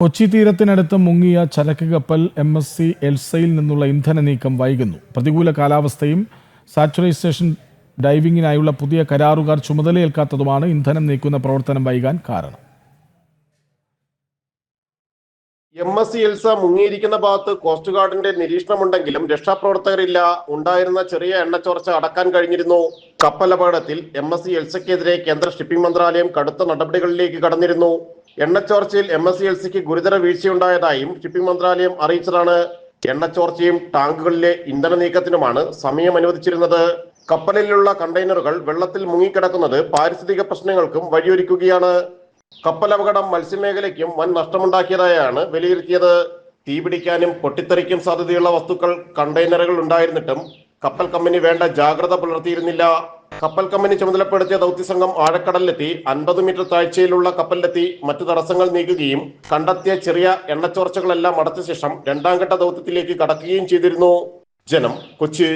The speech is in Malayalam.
കൊച്ചി തീരത്തിനടുത്ത് മുങ്ങിയ ചരക്ക് കപ്പൽ എം എസ് സി എൽസയിൽ നിന്നുള്ള ഇന്ധന നീക്കം വൈകുന്നു. പ്രതികൂല കാലാവസ്ഥയും സാച്ചുറൈസേഷൻ ഡൈവിംഗിനായുള്ള പുതിയ കരാറുകാർ ചുമതലയേൽക്കാത്തതുമാണ് ഇന്ധനം നീക്കുന്ന പ്രവർത്തനം വൈകാൻ കാരണം. എം എസ് സി എൽസ മുങ്ങിയിരിക്കുന്ന ഭാഗത്ത് കോസ്റ്റ് ഗാർഡിന്റെ നിരീക്ഷണമുണ്ടെങ്കിലും രക്ഷാപ്രവർത്തകരില്ല. ഉണ്ടായിരുന്ന ചെറിയ എണ്ണച്ചോർച്ച അടക്കാൻ കഴിഞ്ഞിരുന്നു. കപ്പൽ അപകടത്തിൽ എം എസ് സി എൽസയ്ക്കെതിരെ കേന്ദ്ര ഷിപ്പിംഗ് മന്ത്രാലയം കടുത്ത നടപടികളിലേക്ക് കടന്നിരുന്നു. എണ്ണച്ചോർച്ചയിൽ എം എസ് സി എൽസിക്ക് ഗുരുതര വീഴ്ചയുണ്ടായതായും ഷിപ്പിംഗ് മന്ത്രാലയം അറിയിച്ചതാണ്. എണ്ണച്ചോർച്ചയും ടാങ്കുകളിലെ ഇന്ധന നീക്കത്തിനുമാണ് സമയം അനുവദിച്ചിരുന്നത് കപ്പലിലുള്ള കണ്ടെയ്നറുകൾ വെള്ളത്തിൽ മുങ്ങിക്കിടക്കുന്നത് പാരിസ്ഥിതിക പ്രശ്നങ്ങൾക്കും വഴിയൊരുക്കുകയാണ്. കപ്പൽ അപകടം മത്സ്യമേഖലയ്ക്കും വൻ നഷ്ടമുണ്ടാക്കിയതായാണ് വിലയിരുത്തിയത്. തീപിടിക്കാനും പൊട്ടിത്തെറിക്കും സാധ്യതയുള്ള വസ്തുക്കൾ കണ്ടെയ്നറുകൾ ഉണ്ടായിരുന്നിട്ടും കപ്പൽ കമ്പനി വേണ്ട ജാഗ്രത പുലർത്തിയിരുന്നില്ല. കപ്പൽ കമ്പനി ചുമതലപ്പെടുത്തിയ ദൗത്യസംഘം ആഴക്കടലിലെത്തി. അൻപത് മീറ്റർ താഴ്ചയിലുള്ള കപ്പലിലെത്തി. മറ്റു തടസ്സങ്ങൾ നീക്കുകയും കണ്ടെത്തിയ ചെറിയ എണ്ണച്ചോർച്ചകളെല്ലാം അടച്ച ശേഷം രണ്ടാം ഘട്ട ദൗത്യത്തിലേക്ക് കടക്കുകയും ചെയ്തിരുന്നു. ജനം കൊച്ചി.